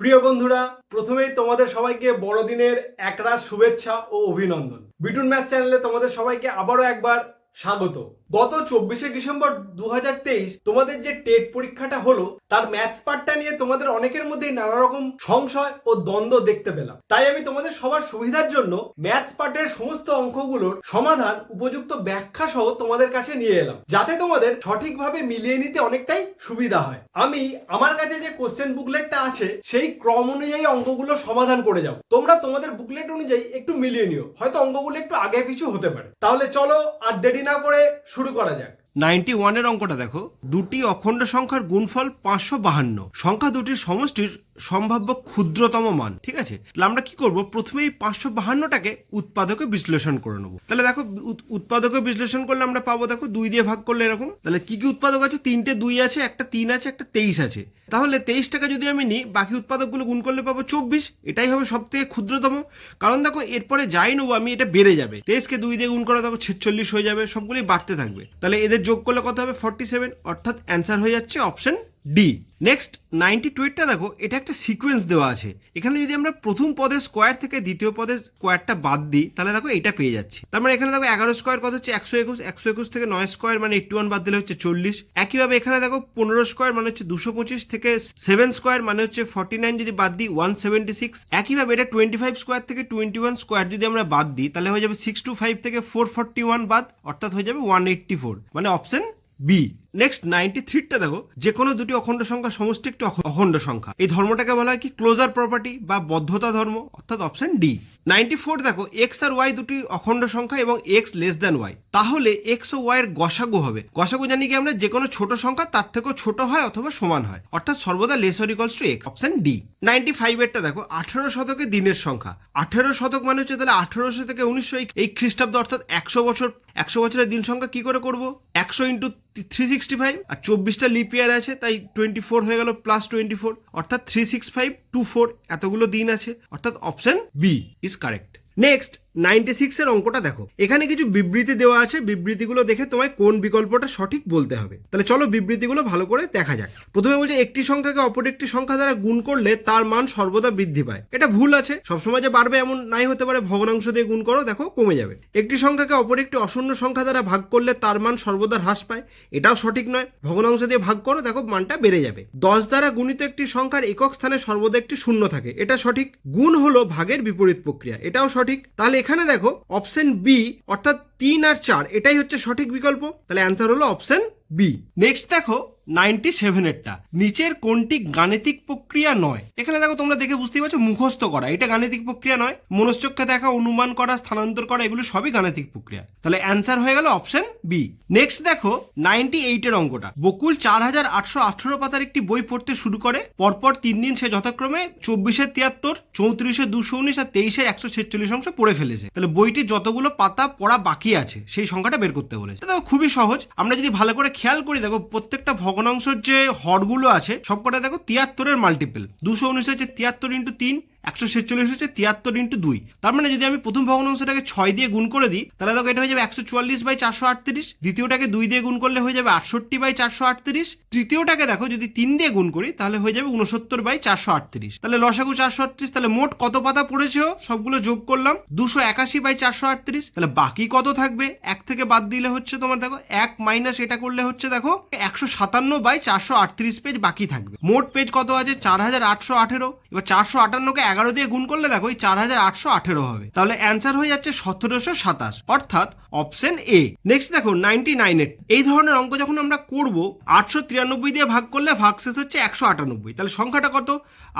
প্রিয় বন্ধুরা, প্রথমেই তোমাদের সবাইকে বড়দিনের একরাশ শুভেচ্ছা ও অভিনন্দন। বিটুন ম্যাচ চ্যানেলে তোমাদের সবাইকে আবারও একবার স্বাগত। গত চব্বিশে ডিসেম্বর দু হাজার তেইশ তোমাদের যে টেট পরীক্ষাটা হলো, তার ম্যাথস পার্টটা নিয়ে তোমাদের অনেকের মধ্যেই নানা রকম সংশয় ও দ্বন্দ্ব দেখতে পেলাম। তাই আমি তোমাদের সবার সুবিধার জন্য ম্যাথস পার্টের সমস্ত অঙ্কগুলোর সমাধান উপযুক্ত ব্যাখ্যা সহ তোমাদের কাছে নিয়ে এলাম, যাতে তোমাদের সঠিকভাবে মিলিয়ে নিতে অনেকটাই সুবিধা হয়। আমি আমার কাছে যে কোশ্চেন বুকলেটটা আছে, সেই ক্রম অনুযায়ী অঙ্কগুলো সমাধান করে যাও তোমরা তোমাদের বুকলেট অনুযায়ী একটু মিলিয়ে নিও, হয়তো অঙ্কগুলো একটু আগে পিছু হতে পারে। তাহলে চলো আর দেরি না করে শুরু করা যাক। নাইনটি ওয়ানের অঙ্কটা দেখো। দুটি অখণ্ড সংখ্যার গুণফল পাঁচশো বাহান্ন। সংখ্যা দুটির সমষ্টির সম্ভাব্য ক্ষুদ্রতম মান, ঠিক আছে? তাহলে আমরা কি করব? প্রথমে এই পাঁচশো বাহান্নটাকে উৎপাদকে বিশ্লেষণ করে নেব। তাহলে দেখো, উৎ- উৎপাদকে বিশ্লেষণ করলে আমরা পাবো, দেখো, দুই দিয়ে ভাগ করলে এরকম। তাহলে কি কি উৎপাদক আছে? তিনটে দুই আছে, একটা তিন আছে, একটা তেইশ আছে। তাহলে তেইশ টাকা যদি আমি নিই, বাকি উৎপাদকগুলো গুণ করলে পাবো চব্বিশ। এটাই হবে সব থেকে ক্ষুদ্রতম। কারণ দেখো, এরপরে যাই নেব আমি, এটা বেড়ে যাবে। তেইশকে দুই দিয়ে গুণ করে, দেখো, ছেচল্লিশ হয়ে যাবে, সবগুলোই বাড়তে থাকবে। তাহলে এদের যোগ করলে কত হবে? ফর্টি সেভেন অর্থাৎ অ্যান্সার হয়ে যাচ্ছে অপশন ডি নেক্সট নাইনটি টুয়েটটা দেখো, এটা একটা সিকোয়েন্স দেওয়া আছে। এখানে যদি আমরা প্রথম পদের স্কোয়ার থেকে দ্বিতীয় পদের স্কোয়ারটা বাদ দিই, তাহলে দেখো এটা পেয়ে যাচ্ছি। তার মানে এখানে দেখো এগারো স্কোয়ার কত হচ্ছে? একশো একুশ। একশো একুশ থেকে নয় স্কোয়ার মানে এইটটি ওয়ান বাদ দিলে হচ্ছে চল্লিশ। একইভাবে এখানে দেখো পনেরো স্কোয়ার মানে হচ্ছে দুশো পঁচিশ থেকে সেভেন স্কোয়ার মানে হচ্ছে ফর্টি নাইন যদি বাদ দিই ওয়ান সেভেন্টি সিক্স একইভাবে এটা টোয়েন্টি ফাইভ স্কোয়ার থেকে টোয়েন্টি ওয়ান স্কোয়ার যদি আমরা বাদ দিই, তাহলে হয়ে যাবে সিক্স টু ফাইভ থেকে ফোর ফর্টি ওয়ান বাদ, অর্থাৎ হয়ে যাবে ওয়ান এইট্টি ফোর মানে অপশন বি নেক্সট নাইনটি থ্রিটা দেখো যে কোনো দুটি অখণ্ড সংখ্যা সমষ্টি একটি অখণ্ড সংখ্যা। এই ধর্মটাকে বলা হয় কি? ক্লোজার প্রপার্টি বা বদ্ধতা ধর্ম, অর্থাৎ অপশন ডি নাইনটি ফোর দেখো এক্স আর ওয়াই দুটি অখণ্ড সংখ্যা এবং এক্স লেস দেন ওয়াই তাহলে এক্স ও ওয়াই এর গসাগু হবে। গসাগু জানি কি আমরা? যে কোনো ছোট সংখ্যা তার থেকেও ছোট হয় অথবা সমান হয়। অর্থাৎ সর্বদা less or equals to X option D ninety five এরটা দেখো, আঠেরো শতকে দিনের সংখ্যা। আঠেরো শতক মানে হচ্ছে তাহলে আঠেরোশো থেকে উনিশশো এই খ্রিস্টাব্দ অর্থাৎ একশো বছর, একশো বছরের দিন সংখ্যা কি করে করব? একশো ইন্টু থ্রি সিক্সটি ফাইভ আর চব্বিশটা লিপ ইয়ার আছে, তাই টোয়েন্টি ফোর হয়ে গেল প্লাস টোয়েন্টি ফোর অর্থাৎ three six five two four এতগুলো দিন আছে। অর্থাৎ option B is correct next ninety সিক্সের অঙ্কটা দেখো। এখানে কিছু বিবৃতি দেওয়া আছে, বিবৃতিগুলো দেখে তোমায় কোন বিকল্পটা সঠিক বলতে হবে। তাহলে চলো বিবৃতিগুলো ভালো করে দেখা যাক। প্রথমে বলছে, একটি সংখ্যাকে অপর একটি সংখ্যা দ্বারা গুণ করলে তার মান সর্বদা বৃদ্ধি পায়। এটা ভুল আছে, সবসময় যে বাড়বে এমন নাই হতে পারে, ভগ্নাংশ দিয়ে গুণ করো, দেখো কমে যাবে। একটি সংখ্যাকে অপর একটি অশূন্য সংখ্যা দ্বারা ভাগ করলে তার মান সর্বদা হ্রাস পায়। এটাও সঠিক নয়। ভগ্নাংশ দিয়ে ভাগ করো, দেখো মানটা বেড়ে যাবে। দশ দ্বারা গুণিত একটি সংখ্যার একক স্থানে সর্বদা একটি শূন্য থাকে। এটা সঠিক। গুণ হলো ভাগের বিপরীত প্রক্রিয়া। এটাও সঠিক। তাহলে এখানে দেখো অপশন বি অর্থাৎ তিন আর চার, এটাই হচ্ছে সঠিক বিকল্প। তাহলে অ্যান্সার হলো অপশন বি। নেক্সট দেখো নাইনটি সেভেনেরটা নিচের কোনটি গাণিতিক প্রক্রিয়া নয়? এখানে দেখো তোমরা দেখে বুঝতেই পারছ, মুখস্থ করা। এটা গাণিতিক প্রক্রিয়া নয়। মনশ্চক্ষে দেখা, অনুমান করা, স্থানান্তর করা, এগুলো সবই গাণিতিক প্রক্রিয়া। তাহলে অ্যান্সার হয়ে গেল অপশন বি নেক্সট দেখো নাইনটি এইটের অঙ্কটা। বকুল চার হাজার আটশো আঠারো পাতার একটি বই পড়তে শুরু করে। পরপর তিন দিন সে যথাক্রমে চব্বিশের তিয়াত্তর, চৌত্রিশে দুশো উনিশ আর তেইশের একশো ছেচল্লিশ অংশ পড়ে ফেলেছে। তাহলে বইটির যতগুলো পাতা পড়া বাকি আছে, সেই সংখ্যাটা বের করতে বলেছে। দেখো খুবই সহজ। আমরা যদি ভালো করে খেয়াল করি, দেখো, প্রত্যেকটা ভগ্নাংশের যে হরগুলো আছে, সবকটা দেখো তিয়াত্তরের মাল্টিপল দুশো উনিশ হচ্ছে তিয়াত্তর ইন্টু তিন একশো ছেচল্লিশ হচ্ছে তিয়াত্তর ইন্টু দুই। তার মানে যদি আমি প্রথম ভগ্নাংশটাকে ছয় দিয়ে গুণ করে দিই, তাহলে দেখো এটা হয়ে যাবে একশো চুয়াল্লিশ বাই চারশো আটত্রিশ, দ্বিতীয়টাকে দুই দিয়ে গুণ করলে হয়ে যাবে আটষট্টি বাই চারশো আটত্রিশ, তৃতীয়টাকে দেখো যদি তিন দিয়ে গুণ করি, তাহলে হয়ে যাবে উনসত্তর বাই চারশো আটত্রিশ। তাহলে লসাগু চারশো আটত্রিশ, তাহলে মোট কত পাতা পড়েছে সবগুলো যোগ করলাম দুশো একাশি বাই চারশো আটত্রিশ, তাহলে বাকি কত থাকবে? এক থেকে বাদ দিলে হচ্ছে তোমার দেখো এক মাইনাস এটা করলে হচ্ছে দেখো একশো সাতান্ন বাই চারশো আটত্রিশ পেজ বাকি থাকবে। মোট পেজ কত আছে? চার হাজার আটশো আঠেরো। এবার চারশো আটান্নকে এগারো দিয়ে গুণ করলে দেখো চার হাজার আটশো আঠেরো হবে। তাহলে অ্যান্সার হয়ে যাচ্ছে সতেরোশো সাতাশ, অর্থাৎ অপশন এ নেক্সট দেখো নাইনটি নাইন নাইনের এই ধরনের অঙ্ক যখন আমরা করব, আটশো তিরানব্বই দিয়ে ভাগ করলে ভাগ শেষ হচ্ছে একশো আটানব্বই। তাহলে সংখ্যাটা কত?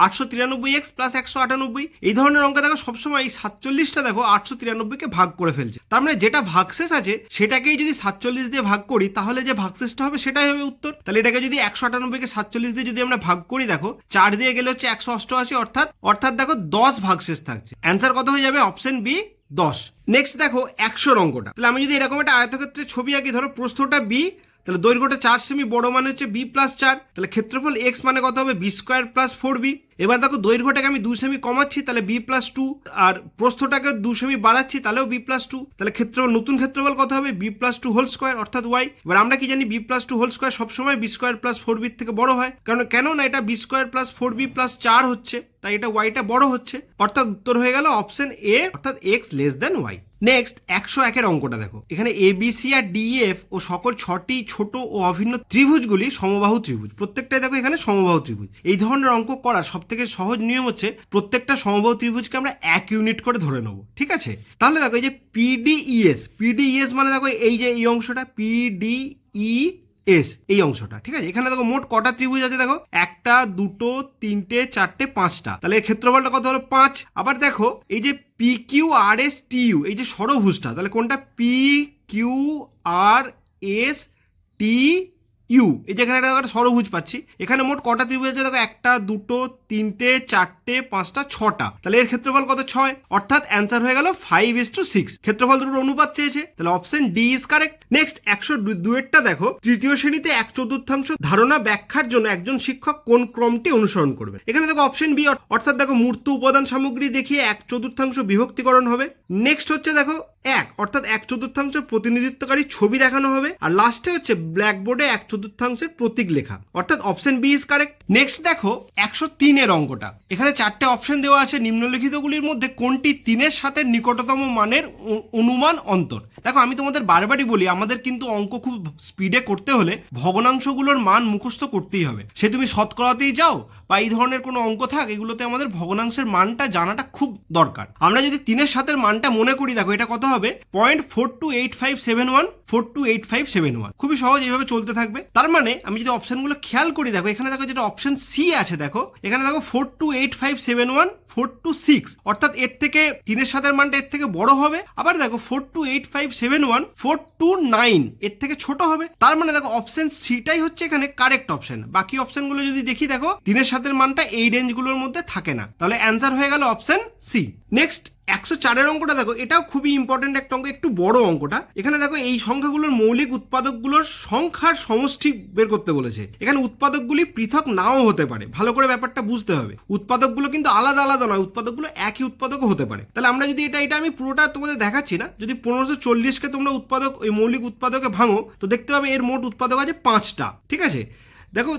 আটশো তিরানব্বই এক্স প্লাস একশো আটানব্বই, এই ধরনের অঙ্ক দেখো সবসময় এই সাতচল্লিশটা দেখো আটশো তিরানব্বইকে ভাগ করে ফেলছে। তার মানে যেটা ভাগশেষ আছে, সেটাকেই যদি সাতচল্লিশ দিয়ে ভাগ করি, তাহলে যে ভাগশেষটা হবে সেটাই হবে উত্তর। তাহলে এটাকে যদি একশো আটানব্বইকে সাতচল্লিশ দিয়ে যদি আমরা ভাগ করি দেখো, চার দিয়ে গেলে হচ্ছে একশো অষ্টআশি, অর্থাৎ অর্থাৎ দেখো দশ ভাগশেষ থাকছে। অ্যান্সার কত হয়ে যাবে? অপশন বি দশ। নেক্সট দেখো একশোর অঙ্কটা। তাহলে আমি যদি এরকম একটা আয়তক্ষেত্রের ছবি আঁকি, ধরো প্রস্থটা বি তাহলে দৈর্ঘ্যটা চার সেমি বড় মানে হচ্ছে বি প্লাস চার। তাহলে ক্ষেত্রফল এক্স মানে কত হবে? B square plus four B এবার দেখো দৈর্ঘ্যটাকে আমি দু সেমি কমাচ্ছি, তাহলে বি প্লাস টু আর প্রস্থটাকে দু সেমি বাড়াচ্ছি, তাহলেও বি প্লাস টু তাহলে ক্ষেত্রফল, নতুন ক্ষেত্রফল কত হবে? B plus two whole square অর্থাৎ ওয়াই এবার আমরা কি জানি B plus two whole square সবসময় বি স্কোয়ার প্লাস ফোর বির থেকে বড় হয়। কারণ কেন না এটা B square plus four B plus চার হচ্ছে, তাই এটা ওয়াইটা বড় হচ্ছে। অর্থাৎ উত্তর হয়ে গেল অপশন এ অর্থাৎ X less than Y next একশো একের অঙ্কটা দেখো। এখানে এ বি সি আর ডিএফ ও সকল ছটি ছোট ও অভিন্ন ত্রিভুজগুলি সমবাহু ত্রিভুজ। প্রত্যেকটাই দেখো এখানে সমবাহু ত্রিভুজ। এই ধরনের অঙ্ক করার সব থেকে সহজ নিয়ম হচ্ছে প্রত্যেকটা সমবাহু ত্রিভুজকে আমরা এক ইউনিট করে ধরে নেব, ঠিক আছে? তাহলে দেখো এই যে পিডিইএস পিডিইএস মানে দেখো এই যে এই অংশটা পিডিই এস এই অংশটা, ঠিক আছে? এখানে দেখো মোট কটা ত্রিভুজ আছে দেখো? একটা, দুটো, তিনটে, চারটে, পাঁচটা। তাহলে ক্ষেত্রফলটা কত হলো? পাঁচ। আবার দেখো এই যে পি কিউ আর এস টি ইউ এই যে ষড়ভুজটা তাহলে কোনটা? পি কিউ আর এস টি ইউ, এই যে এখানে একটা সরভুজ পাচ্ছি। এখানে মোট কটা ত্রিভুজ আছে? দেখো একটা, দুটো, তিনটে, চারটে, পাঁচটা, ছটা। তাহলে এর ক্ষেত্রফল কত? ছয়। অর্থাৎ অ্যান্সার হয়ে গেল ফাইভ ইস টু সিক্স ক্ষেত্রফল দুটোর অনুপাত চেয়েছে। তাহলে option D is correct next একশো দুয়েরটা দেখো। তৃতীয় শ্রেণীতে এক চতুর্থাংশ ধারণা ব্যাখ্যার জন্য একজন শিক্ষক কোন ক্রমটি অনুসরণ করবে এখানে দেখো অপশন বি অর্থাৎ দেখো মূর্ত উপাদান সামগ্রী দেখিয়ে এক চতুর্থাংশ বিভক্তিকরণ হবে। নেক্সট হচ্ছে দেখো এক, অর্থাৎ এক চতুর্থাংশ প্রতিনিধিত্বকারী ছবি দেখানো হবে। আর লাস্টে হচ্ছে ব্ল্যাকবোর্ডে এক চতুর্থাংশের প্রতীক লেখা। অর্থাৎ option B is correct next দেখো, একশো তিনের অঙ্কটা। এখানে চারটে অপশন দেওয়া আছে নিম্নলিখিতগুলির মধ্যে কোনটি তিনের সাথে নিকটতম মানের অনুমান অন্তর? দেখো, আমি তোমাদের বারবারই বলি, আমাদের কিন্তু অঙ্ক খুব স্পিডে করতে হলে ভগ্নাংশগুলোর মান মুখস্থ করতেই হবে। সে তুমি শতকরাতেই যাও, বা এই ধরনের কোনো অঙ্ক থাক, এগুলোতে আমাদের ভগ্নাংশের মানটা জানাটা খুব দরকার। আমরা যদি তিনের সাথে মানটা মনে করি, দেখো, এটা কত হবে point four two eight five seven one four two eight five seven one খুবই সহজ এইভাবে চলতে থাকবে। তার মানে আমি যদি অপশনগুলো খেয়াল করি, দেখো এখানে দেখো যেটা অপশন সি আছে, দেখো। এখানে দেখো four two eight five seven one four two six অর্থাৎ এর থেকে তিনের সাতের মানটা এর থেকে বড় হবে। আবার দেখো four two eight five seven one four two nine এর থেকে ছোট হবে। তার মানে দেখো অপশন সিটাই হচ্ছে এখানে কারেক্ট অপশন বাকি অপশনগুলো যদি দেখি, দেখো, তিনের সাতের মানটা এই রেঞ্জগুলোর মধ্যে থাকে না। তাহলে অ্যান্সার হয়ে গেল অপশন সি নেক্সট একশো চারের অঙ্কটা দেখো, এটাও খুবই ইম্পর্টেন্ট একটা অঙ্ক, একটু বড় অঙ্কটা। এখানে দেখো এই সংখ্যাগুলোর মৌলিক উৎপাদকগুলোর সংখ্যার সমষ্টি বের করতে বলেছে। এখানে উৎপাদকগুলি পৃথক নাও হতে পারে, ভালো করে ব্যাপারটা বুঝতে হবে। উৎপাদকগুলো কিন্তু আলাদা আলাদা নয়, উৎপাদকগুলো একই উৎপাদকও হতে পারে। তাহলে আমরা যদি এটা এটা আমি পুরোটা তোমাদের দেখাচ্ছি না, যদি পনেরোশো চল্লিশকে তোমরা উৎপাদক, ওই মৌলিক উৎপাদকে ভাঙো, তো দেখতে পাবে এর মোট উৎপাদক আছে পাঁচটা, ঠিক আছে? দেখো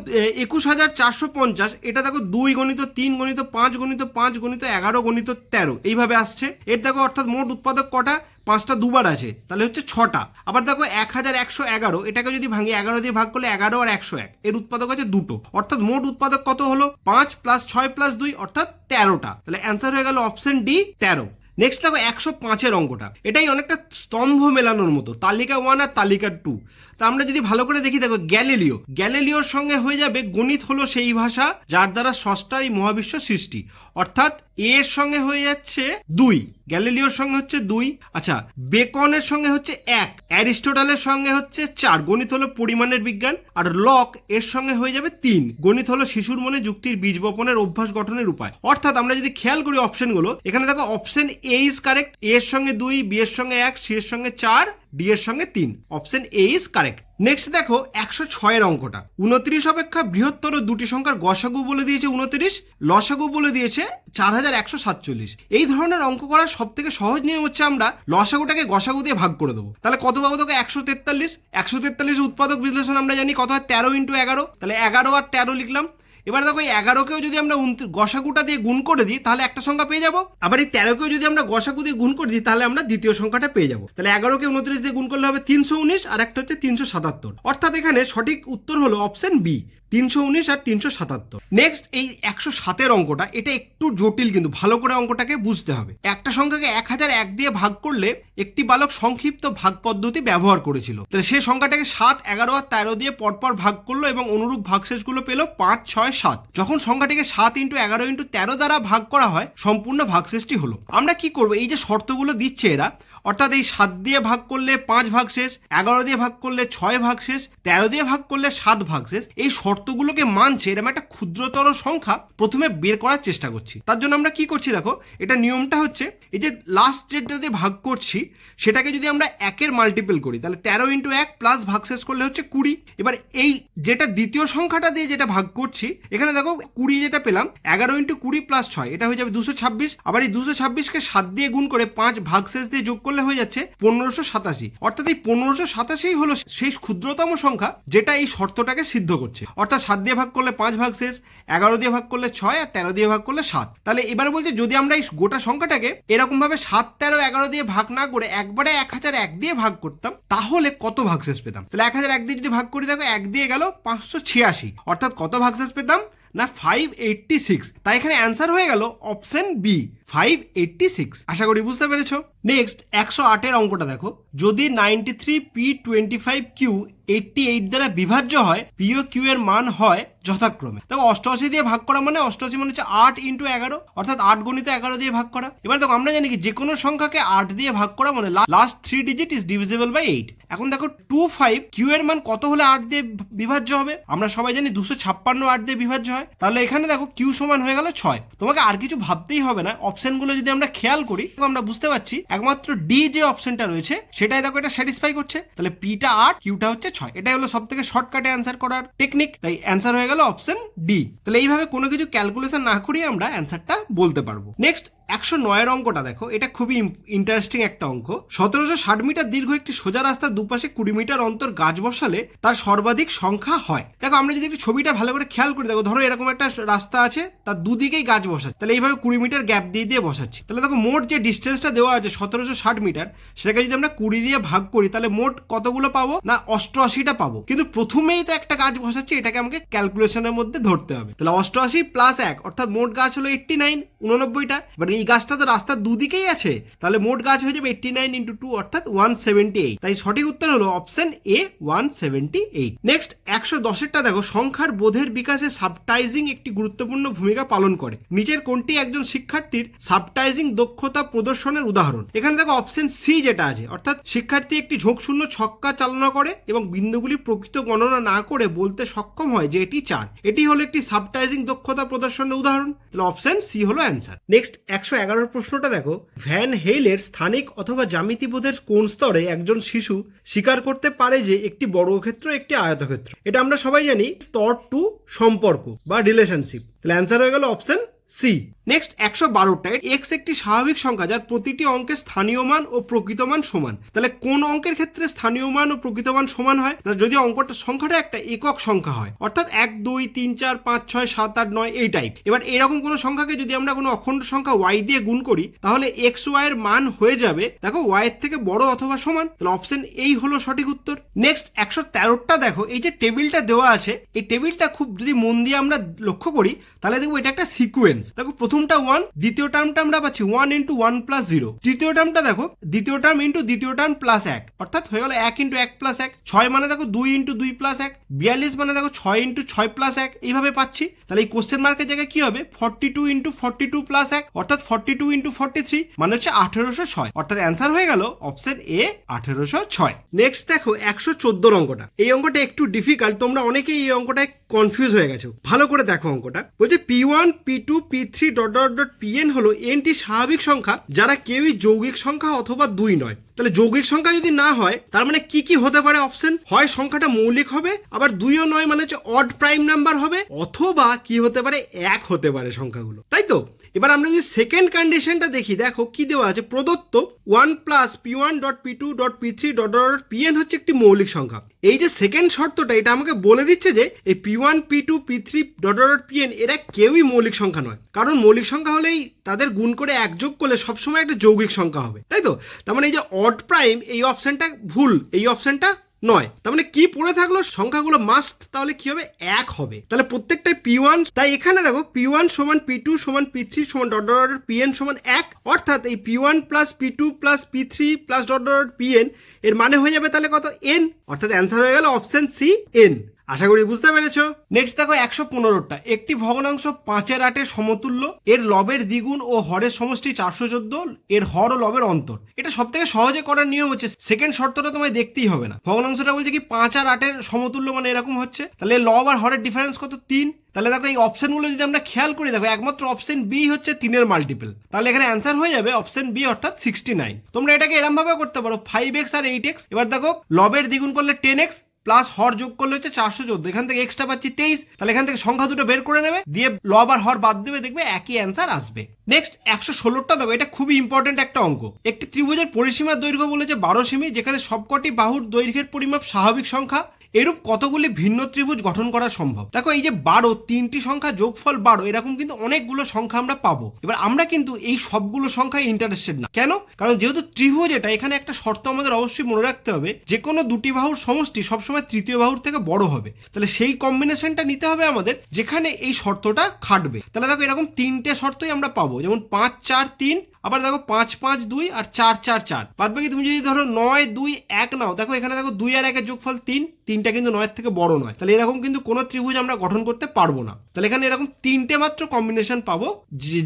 একুশ হাজার চারশো পঞ্চাশ, এটা দেখো দুই গণিত তিন গণিত পাঁচ গণিত পাঁচ গণিত এগারো গণিত তেরো, এইভাবে আসছে। এর দেখো, অর্থাৎ মোট উৎপাদক কটা? পাঁচটা দুবার আছে, তাহলে হচ্ছে ছটা। আবার দেখো, এক হাজার একশো এগারো, এটাকে যদি ভাঙি, এগারো দিয়ে ভাগ করলে এগারো আর একশো এক, এর উৎপাদক আছে দুটো। অর্থাৎ মোট উৎপাদক কত হলো? পাঁচ প্লাস ছয় প্লাস দুই, অর্থাৎ তেরোটা। তাহলে অ্যান্সার হয়ে গেল অপশন ডি তেরো। নেক্সট দেখো, একশো পাঁচের অঙ্কটা। এটাই অনেকটা স্তম্ভ মেলানোর মতো, তালিকা ওয়ান আর তালিকা টু তা আমরা যদি ভালো করে দেখি, দেখো, গ্যালিলিও। গ্যালিলিওর সঙ্গে হয়ে যাবে, গণিত হলো সেই ভাষা যার দ্বারা ষষ্ঠার এই মহাবিশ্ব সৃষ্টি। অর্থাৎ এর সঙ্গে হয়ে যাচ্ছে দুই। গ্যালিলিওর সঙ্গে হচ্ছে দুই। আচ্ছা বেকনের সঙ্গে হচ্ছে এক। অ্যারিস্টোটালের সঙ্গে হচ্ছে চার। গণিত হলো পরিমাণের বিজ্ঞান। আর লক এর সঙ্গে হয়ে যাবে তিন। গণিত হলো শিশুর মনে যুক্তির বীজ বপনের অভ্যাস গঠনের উপায়। অর্থাৎ আমরা যদি খেয়াল করি অপশনগুলো এখানে দেখো অপশন এ ইজ কারেক্ট এর সঙ্গে দুই বি এর সঙ্গে এক সি এর সঙ্গে চার ডি এর সঙ্গে তিন। Option A is correct next দেখো, একশো ছয়ের অঙ্কটা। উনত্রিশ অপেক্ষা বৃহত্তর দুটি সংখ্যার গসাগু বলে দিয়েছে উনত্রিশ, লসাগু বলে দিয়েছে চার হাজার একশো সাতচল্লিশ। এই ধরনের অঙ্ক করার সব থেকে সহজ নিয়ম হচ্ছে আমরা লসাগুটাকে গসাগু দিয়ে ভাগ করে দেবো। তাহলে কত পাবো তোকে? একশো তেতাল্লিশ। একশো তেতাল্লিশ উৎপাদক বিশ্লেষণ আমরা জানি কত হয়? তেরো ইন্টু এগারো। তাহলে এগারো আর তেরো লিখলাম। এবার দেখো এগারোকেও যদি আমরা গসাগুটা দিয়ে গুণ করে দিই, তাহলে একটা সংখ্যা পেয়ে যাব। আবার এই তেরোকেও যদি আমরা গসাগু দিয়ে গুণ করে দিই, তাহলে আমরা দ্বিতীয় সংখ্যাটা পেয়ে যাব। তাহলে এগারোকে উনত্রিশ দিয়ে গুণ করলে হবে তিনশো উনিশ, আর একটা হচ্ছে তিনশো সাতাত্তর। অর্থাৎ এখানে সঠিক উত্তর হলো অপশন বি তিনশো উনিশ আর তিনশো সাতাত্তর। নেক্সট এই একশো সাতের অঙ্কটা, এটা একটু জটিল কিন্তু ভালো করে অঙ্কটাকে বুঝতে হবে। একটা সংখ্যাকে এক হাজার এক দিয়ে ভাগ করলে একটি বালক সংক্ষিপ্ত ভাগ পদ্ধতি ব্যবহার করেছিল। তাহলে সেই সংখ্যাটাকে সাত, এগারো আর তেরো দিয়ে পরপর ভাগ করল এবং অনুরূপ ভাগশেষগুলো পেল পাঁচ, ছয়, সাত। যখন সংখ্যাটিকে সাত ইন্টু এগারো ইন্টু তেরো দ্বারা ভাগ করা হয়, সম্পূর্ণ ভাগশেষটি হলো। আমরা কি করব? এই যে শর্তগুলো দিচ্ছে এরা অর্থাৎ এই সাত দিয়ে ভাগ করলে পাঁচ ভাগ শেষ, এগারো দিয়ে ভাগ করলে ছয় ভাগ শেষ, তেরো দিয়ে ভাগ করলে সাত ভাগ শেষ, এই শর্তগুলোকে মানছে এরকম একটা ক্ষুদ্রতর সংখ্যা প্রথমে বের করার চেষ্টা করছি। তার জন্য আমরা কি করছি দেখো, এটা নিয়মটা হচ্ছে, এই যে লাস্ট যেটা দিয়ে ভাগ করছি, সেটাকে যদি আমরা একের মাল্টিপল করি, তাহলে তেরো ইন্টু এক প্লাস ভাগ শেষ করলে হচ্ছে কুড়ি। এবার এই যেটা দ্বিতীয় সংখ্যাটা দিয়ে যেটা ভাগ করছি, এখানে দেখো কুড়ি যেটা পেলাম, এগারো ইন্টু কুড়ি প্লাস ছয়, এটা হয়ে যাবে দুশো ছাব্বিশ। আবার এই দুশো ছাব্বিশকে সাত দিয়ে গুণ করে পাঁচ ভাগ শেষ দিয়ে যোগ করলে হয়ে যাচ্ছে পনেরোশো সাতাশি। অর্থাৎ এই পনেরোশো সাতাশি হলো সেই ক্ষুদ্রতম সংখ্যা, যেটা এই শর্তটাকে সিদ্ধ করছে। অর্থাৎ সাত দিয়ে ভাগ করলে পাঁচ ভাগ শেষ, এগারো দিয়ে ভাগ করলে ছয় আর তেরো দিয়ে ভাগ করলে সাত। তাহলে এবার বলছে যদি আমরা এই গোটা সংখ্যাটাকে এরকম ভাবে সাত, তেরো, এগারো দিয়ে ভাগ না করে একবারে এক হাজার এক দিয়ে ভাগ করতাম, তাহলে কত ভাগশেষ পেতাম? তাহলে এক হাজার এক দিয়ে যদি ভাগ করি, দেখো এক দিয়ে গেল পাঁচশো ছিয়াশি। অর্থাৎ কত ভাগশেষ পেতাম? না ফাইভ এইটটি সিক্স তাই এখানে অ্যান্সার হয়ে গেল option B five eighty six আশা করি বুঝতে পেরেছ? নেক্সট একশো আটের অঙ্কটা দেখো। যদি ninety three P twenty five Q eighty eight দ্বারা বিভাজ্য হয় পিও কিউ এর মান হয় যথাক্রমে। দেখো, অষ্টআশি দিয়ে ভাগ করা মানে অষ্টআশি মানে হচ্ছে আট ইন্টু এগারো, অর্থাৎ আট গণিত এগারো দিয়ে ভাগ করা। এবার দেখো, আমরা জানি কি যে কোনো সংখ্যাকে আট দিয়ে ভাগ করা মানে last three digit is divisible by eight এখন দেখো টু ফাইভ কিউ এর মান কত হলে আট দিয়ে বিভাজ্য হবে? আমরা সবাই জানি দুশো ছাপ্পান্ন আট দিয়ে বিভাজ্য হয়। তাহলে এখানে দেখো, কিউ সমান হয়ে গেল ছয়। তোমাকে আর কিছু ভাবতেই হবে না। অপশনগুলো যদি আমরা খেয়াল করি তো আমরা বুঝতে পারছি, একমাত্র ডি যে অপশনটা রয়েছে, সেটাই দেখো, এটা স্যাটিসফাই করছে। তাহলে পিটা আট কিউটা হচ্ছে ছয়। এটাই হলো সব থেকে শর্টকাটে অ্যান্সার করার টেকনিক তাই অ্যান্সার হয়ে গেল অপশন ডি তাহলে এইভাবে কোনো কিছু ক্যালকুলেশন না করিয়ে আমরা অ্যান্সারটা বলতে পারব। নেক্সট একশো নয়ের অঙ্কটা দেখো, এটা খুবই ইন্টারেস্টিং একটা অঙ্ক। সতেরোশো ষাট মিটার দীর্ঘ একটি সোজা রাস্তার দুপাশে কুড়ি মিটার অন্তর গাছ বসালে তার সর্বাধিক সংখ্যা হয়। দেখো, আমরা যদি একটু ছবিটা ভালো করে খেয়াল করি, দেখো, ধরো এরকম একটা রাস্তা আছে, তার দুদিকেই গাছ বসাচ্ছে। তাহলে এইভাবে কুড়ি মিটার গ্যাপ দিয়ে দিয়ে বসাচ্ছি। তাহলে দেখো, মোট যে ডিস্টেন্সটা দেওয়া আছে সতেরোশো ষাট মিটার, সেটাকে যদি আমরা কুড়ি দিয়ে ভাগ করি, তাহলে মোট কতগুলো পাবো? না, অষ্টআশিটা পাবো। কিন্তু প্রথমেই তো একটা গাছ বসাচ্ছি, এটাকে আমাকে ক্যালকুলেশনের মধ্যে ধরতে হবে। তাহলে অষ্টআশি প্লাস এক, অর্থাৎ মোট গাছ হলো এইট্টি নাইন উননব্বইটা এবার এই গাছটা তো রাস্তার দুদিকেই আছে। তাহলে মোট গাছ হয়ে যাবে এইট্টি নাইন ইন্টু টু অর্থাৎ ওয়ান সেভেন্টি এইট তাই সঠিক উত্তর হলো option A one seventy eight next একশো দশেরটা দেখো, সংখ্যার বোধের বিকাশে সাবটাইজিং একটি গুরুত্বপূর্ণ ভূমিকা পালন করে। নিচের কোনটি একজন শিক্ষার্থীর সাবটাইজিং দক্ষতা প্রদর্শনের উদাহরণ? এখানে দেখো অপশন সি যেটা আছে, অর্থাৎ শিক্ষার্থী একটি ঝোঁকশূন্য ছক্কা চালনা করে এবং বিন্দুগুলি প্রকৃত গণনা না করে বলতে সক্ষম হয় যে এটি চার। এটি হলো একটি সাবটাইজিং দক্ষতা প্রদর্শনের উদাহরণ। তাহলে অপশন সি হলো অ্যান্সার নেক্সট একশো এগারোর প্রশ্নটা দেখো। ভ্যান হেইলের স্থানিক অথবা জ্যামিতিবোধের কোন স্তরে একজন শিশু স্বীকার করতে পারে যে একটি বর্গক্ষেত্র, একটি আয়তক্ষেত্র? এটা আমরা সবাই জানি স্তর টু সম্পর্ক বা রিলেশনশিপ তাহলে অ্যান্সার হয়ে গেল অপশন সি। নেক্সট একশো বারোটা এক্স একটি স্বাভাবিক সংখ্যা যার প্রতিটি অঙ্কের স্থানীয় মান ও প্রকৃত মান সমান। তাহলে কোন অঙ্কের ক্ষেত্রে স্থানীয় মান ও প্রকৃত মান সমান হয়? যদি অঙ্কটা, সংখ্যাটা একটা একক সংখ্যা হয়, অর্থাৎ এক, দুই, তিন, চার, পাঁচ, ছয়, সাত, আট, নয়, এই টাইপ এবার এরকম কোনো সংখ্যাকে যদি আমরা কোনো অখণ্ড সংখ্যা ওয়াই দিয়ে গুণ করি, তাহলে এক্স ওয়াই এর মান হয়ে যাবে, দেখো ওয়াই এর থেকে বড় অথবা সমান। তাহলে অপশন এই হলো সঠিক উত্তর। নেক্সট একশো তেরোটা দেখো, এই যে টেবিলটা দেওয়া আছে, এই টেবিলটা খুব যদি মন দিয়ে আমরা লক্ষ্য করি, তাহলে দেখব এটা একটা সিকুয়েন্স দেখো, প্রথমটা ওয়ান দ্বিতীয় টার্মটা আমরা পাচ্ছি one into one plus zero তৃতীয় টার্মটা দেখো, দ্বিতীয় টার্ম ইন্টু দ্বিতীয় টার্ম প্লাস এক। অর্থাৎ হয়ে গেল এক ইন্টু এক প্লাস এক। ছয় মানে দেখো দুই ইন্টু দুই প্লাস এক। বিয়াল্লিশ মানে দেখো ছয় ইন্টু ছয় প্লাস এক। এইভাবে পাচ্ছি। তাহলে এই কোশ্চেন মার্কের জায়গায় কি হবে? Forty two into forty two plus এক। অর্থাৎ forty two into forty three মানে হচ্ছে আঠেরোশো ছয়। অর্থাৎ অ্যান্সার হয়ে গেল অপশন এ আঠেরোশো ছয়। নেক্সট দেখো, একশো চোদ্দ অঙ্কটা। এই অঙ্কটা একটু ডিফিকাল্ট তোমরা অনেকেই এই অঙ্কটায় কনফিউজ হয়ে গেছো। ভালো করে দেখো অঙ্কটা। বলছে P one P two P three dot dot dot P N হলো এনটি স্বাভাবিক সংখ্যা, যারা কেউই যৌগিক সংখ্যা অথবা দুই নয়। তাহলে যৌগিক সংখ্যা যদি না হয়, তার মানে কি কি হতে পারে অপশন হয় সংখ্যাটা মৌলিক হবে, আবার দুইও নয় মানে হচ্ছে অড প্রাইম নাম্বার হবে, অথবা কি হতে পারে এক হতে পারে সংখ্যাগুলো। তাই তো? এবার আমরা যদি সেকেন্ড কন্ডিশনটা দেখি, দেখো কি দেওয়া আছে? প্রদত্ত one plus P one dot P two dot P three dot dot P N হচ্ছে একটি মৌলিক সংখ্যা। এই যে সেকেন্ড শর্তটা, এটা আমাকে বলে দিচ্ছে যে এই P one P two P three dot dot dot P N কেউই মৌলিক সংখ্যা নয়। কারণ মৌলিক সংখ্যা হলেই তাদের গুণ করে এক যোগ করলে সবসময় একটা যৌগিক সংখ্যা হবে। তাই তো তার মানে এই যে অড প্রাইম এই অপশনটা ভুল, এই অপশানটা নয়। তার মানে কি পড়ে থাকল, সংখ্যাগুলো মাস্ট তাহলে কি হবে? এক হবে। তাহলে প্রত্যেকটাই পি ওয়ান তাই এখানে দেখো পি ওয়ান সমান পি টু সমান পি থ্রি সমান ডট ডট পি এন সমান এক, অর্থাৎ এই P one plus P two plus P three plus dot dot P N এর মানে হয়ে যাবে তাহলে কত? এন অর্থাৎ অ্যান্সার হয়ে গেল অপশন সি এন আশা করি বুঝতে পেরেছ? নেক্সট দেখো একশো পনেরোটা। একটি ভগ্নাংশ পাঁচের আটের সমতুল্য, এর লবের দ্বিগুণ ও হরের সমষ্টি চারশো চোদ্দ, এর হর ও লবের অন্তর। এটা সব থেকে সহজে করার নিয়ম হচ্ছে সেকেন্ড শর্তটা তোমায় দেখতেই হবে না। ভগ্নাংশটা বলছে কি, পাঁচ আর আটের সমতুল্য মানে এরকম হচ্ছে। তাহলে লব আর হরের ডিফারেন্স কত? তিন। তাহলে দেখো এই অপশনগুলো যদি আমরা খেয়াল করি, দেখো একমাত্র অপশন বি হচ্ছে তিনের মাল্টিপল তাহলে এখানে অ্যান্সার হয়ে যাবে অপশন বি অর্থাৎ সিক্সটি নাইন তোমরা এটাকে এরম ভাবে করতে পারো ফাইভ এক্স আর এইট এক্স এবার দেখো, লবের দ্বিগুণ করলে টেন এক্স প্লাস হর যোগ করলে হচ্ছে চারশো চোদ্দ। এখান থেকে এক্সট্রা পাচ্ছি তেইশ, তাহলে এখান থেকে সংখ্যা দুটো বের করে নেবে, দিয়ে লব আর হর বাদ দেবে, দেখবে একই অ্যান্সার আসবে। নেক্সট একশো ষোলোটা দেবো এটা খুবই ইম্পর্টেন্ট একটা অঙ্ক। একটি ত্রিভুজের পরিসীমার দৈর্ঘ্য বলেছে বারো সেমি, যেখানে সবকটি বাহুর দৈর্ঘ্যের পরিমাপ স্বাভাবিক সংখ্যা এরূপ কতগুলি ভিন্ন ত্রিভুজ গঠন করা সম্ভব? দেখো, এই যে বারো, তিনটি সংখ্যা যোগফল বারো, এরকম কিন্তু অনেকগুলো সংখ্যা আমরা পাবো। এবার আমরা কিন্তু এই সবগুলো সংখ্যায় ইন্টারেস্টেড না। কেন? কারণ যেহেতু ত্রিভুজ এটা, এখানে একটা শর্ত আমাদের অবশ্যই মনে রাখতে হবে যে কোনো দুটি বাহুর সমষ্টি সবসময় তৃতীয় বাহুর থেকে বড় হবে। তাহলে সেই কম্বিনেশনটা নিতে হবে আমাদের, যেখানে এই শর্তটা খাটবে। তাহলে দেখো, এরকম তিনটে শর্তই আমরা পাবো। যেমন পাঁচ, চার, তিন আবার দেখো পাঁচ পাঁচ দুই আর চার চার চার। বাদ বাকি তুমি যদি ধরো নয় দুই এক নাও, দেখো এখানে দেখো দুই আর একের যোগফল তিন, তিনটা কিন্তু নয়ের থেকে বড় নয়। তাহলে এরকম কিন্তু কোনো ত্রিভুজ আমরা গঠন করতে পারব না। তাহলে এখানে এরকম তিনটে মাত্র কম্বিনেশন পাবো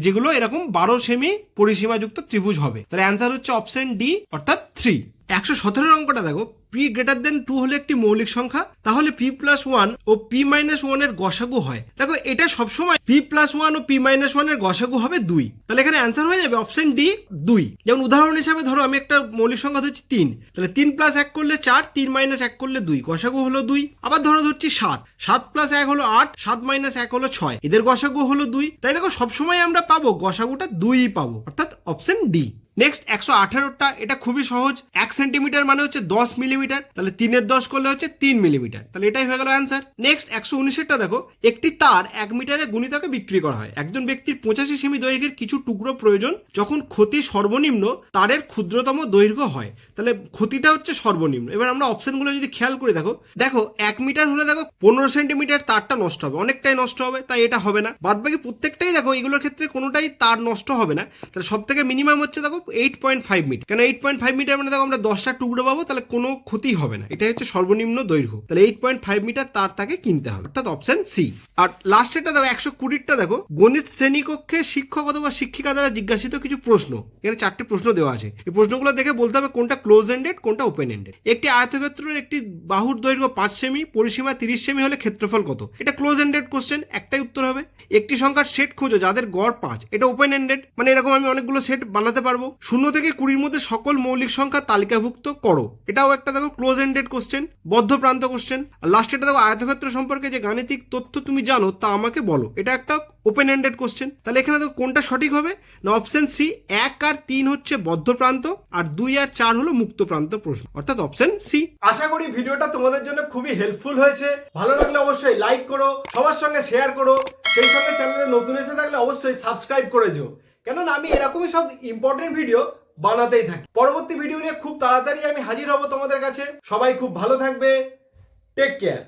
যেগুলো এরকম বারো সেমি পরিসীমাযুক্ত ত্রিভুজ হবে। তাহলে অ্যান্সার হচ্ছে অপশন ডি অর্থাৎ থ্রি একশো সতেরো অঙ্কটা দেখো। পি গ্রেটার দেন টু হলে একটি মৌলিক সংখ্যা, তাহলে পি প্লাস ওয়ান ও পি মাইনাস ওয়ানের গসাগু হয়। দেখো, এটা সবসময় পি প্লাস ওয়ান ও পি মাইনাস ওয়ানের গসাগু হবে দুই। তাহলে এখানে অ্যান্সার হয়ে যাবে অপশন ডি দুই। যেমন উদাহরণ হিসাবে ধরো, আমি একটা মৌলিক সংখ্যা ধরছি তিন। তাহলে তিন প্লাস এক করলে চার, তিন মাইনাস এক করলে দুই। গসাগু হলো দুই। আবার ধরো ধরছি সাত। সাত প্লাস এক হলো আট, সাত মাইনাস এক হলো ছয়। এদের গসাগু হলো দুই। তাই দেখো, সবসময় আমরা পাবো, গসাগুটা দুই পাবো। অর্থাৎ অপশন ডি নেক্সট একশো আঠারোটা, এটা খুবই সহজ। এক সেন্টিমিটার মানে হচ্ছে দশ মিলিমিটার তাহলে তিনের দশ করলে হচ্ছে তিন মিলিমিটার তাহলে এটাই হয়ে গেল অ্যান্সার নেক্সট একশো উনিশেরটা দেখো, একটি তার এক মিটারে গুণিতকে বিক্রি করা হয়। একজন ব্যক্তির পঁচাশি সেমি দৈর্ঘ্যের কিছু টুকরো প্রয়োজন, যখন ক্ষতি সর্বনিম্ন, তারের ক্ষুদ্রতম দৈর্ঘ্য হয়। তাহলে ক্ষতিটা হচ্ছে সর্বনিম্ন। এবার আমরা অপশনগুলো যদি খেয়াল করে, দেখো দেখো, এক মিটার হলে দেখো, পনেরো সেন্টিমিটার তারটা নষ্ট হবে। অনেকটাই নষ্ট হবে, তাই এটা হবে না। বাদ বাকি প্রত্যেকটাই দেখো, এগুলোর ক্ষেত্রে কোনোটাই তার নষ্ট হবে না। তাহলে সব থেকে মিনিমাম হচ্ছে, দেখো এইট পয়েন্ট ফাইভ মিটার কেন এইট পয়েন্ট ফাইভ মিটার মানে দেখো আমরা দশটা টুকরো পাবো, তাহলে কোনো ক্ষতি হবে না। এটা হচ্ছে সর্বনিম্ন দৈর্ঘ্য। তাহলে এইট পয়েন্ট ফাইভ মিটার তার তাকে কিনতে হবে, অর্থাৎ অপশন সি আর লাস্টেরটা দেখো, একশো কুড়িটা দেখো, গণিত শ্রেণীকক্ষে শিক্ষক অথবা শিক্ষিকা দ্বারা জিজ্ঞাসিত কিছু প্রশ্ন। এখানে চারটে প্রশ্ন দেওয়া আছে। এই প্রশ্নগুলো দেখে বলতে হবে কোনটা ক্লোজ এন্ডেড কোনটা ওপেন এন্ডেড একটি আয়তক্ষেত্রের একটি বাহুর দৈর্ঘ্য পাঁচ সেমি, পরিসীমা তিরিশ সেমি হলে ক্ষেত্রফল কত? এটা ক্লোজ এন্ডেড কোশ্চেন একটাই উত্তর হবে। একটি সংখ্যার সেট খোঁজো, যাদের গড় পাঁচ। এটা ওপেন এন্ডেড মানে এরকম আমি অনেকগুলো সেট বানাতে পারব। শূন্য থেকে কুড়ির মধ্যে সকল মৌলিক সংখ্যা তালিকাভুক্ত করো। এটাও একটা দেখো ক্লোজ এন্ডেড কোশ্চেন বদ্ধ প্রান্ত কোশ্চেন আর লাস্টেটা দেখো আয়তক্ষেত্র সম্পর্কে যে গাণিতিক তথ্য তুমি জানো তা আমাকে বলো। এটা একটা ওপেন এন্ডেড কোশ্চেন তাহলে এখানে দেখো কোনটা সঠিক হবে? না অপশন সি এক আর তিন হচ্ছে বদ্ধ প্রান্ত আর দুই আর চার হলো মুক্ত প্রান্ত প্রশ্ন। অর্থাৎ অপশন সি আশা করি ভিডিওটা তোমাদের জন্য খুবই হেল্পফুল হয়েছে। ভালো লাগলে অবশ্যই লাইক করো, সবার সঙ্গে শেয়ার করো। সেই সঙ্গে চ্যানেলে নতুন এসে থাকলে অবশ্যই সাবস্ক্রাইব করে যেও। কেননা আমি এরকমই সব ইম্পর্টেন্ট ভিডিও বানাতেই থাকি। পরবর্তী ভিডিও নিয়ে খুব তাড়াতাড়ি আমি হাজির হব তোমাদের কাছে। সবাই খুব ভালো থাকবে। Take care